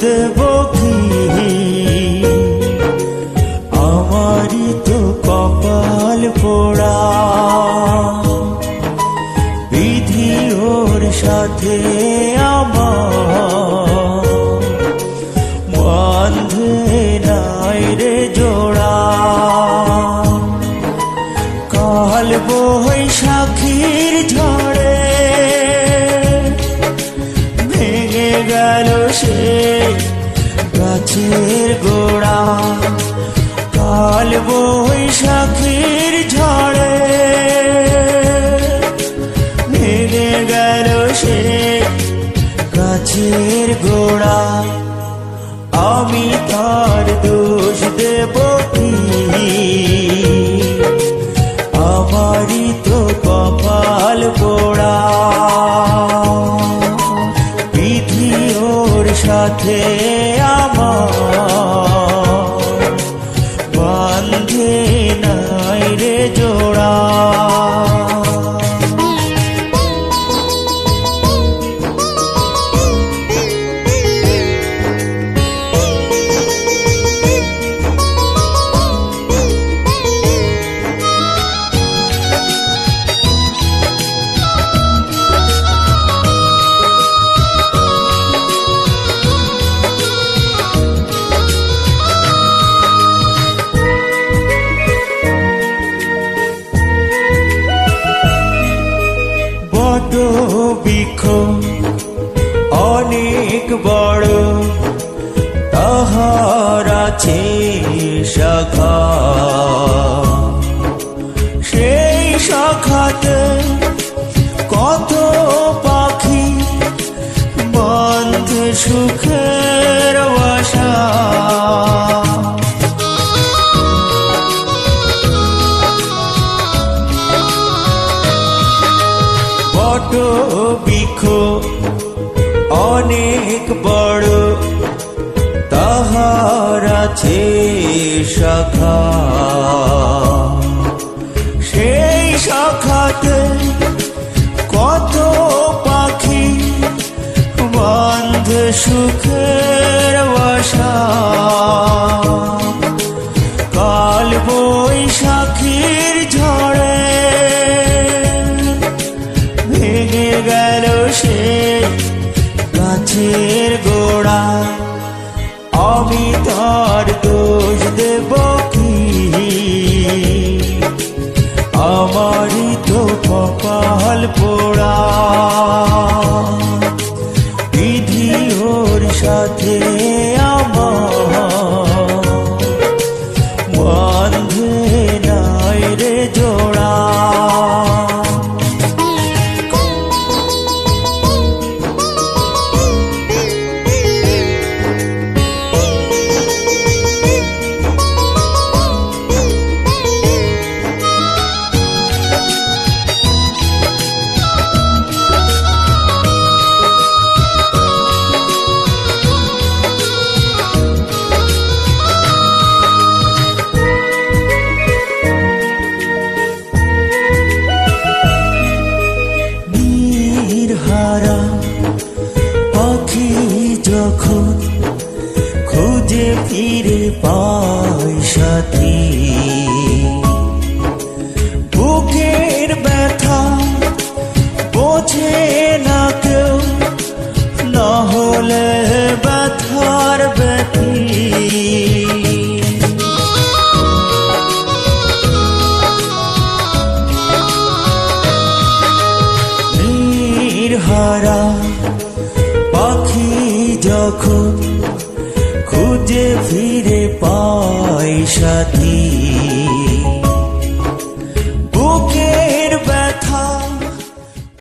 দেব কি? আমারই তো কপাল পোড়া। বিধি ওর সাথে আমার জোড়া। বৈশাখীর ঝড়ে গেল সে গাছের গোড়া, কাল বৈশাখীর ঝড়ে। ভেঙে গেল সে গাছের গোড়া আমি তার দোষ সাথে আমার বড় তাহার আছে শাখা সেই শাখাতে কত পাখি বন্ধ সুখের বাসা। বট অনেক বড়, তাহার আছে শাখা। সেই শাখাতে কত পাখি বন্ধ সুখের বাসা। কাল বৈশাখীর ঝড়ে ভেঙে গেল সে গাছের আমারই তো কপাল পোড়া। বিধি ওর সাথে হারা পাখি যখন খুঁজে ফিরে পায় সাথী।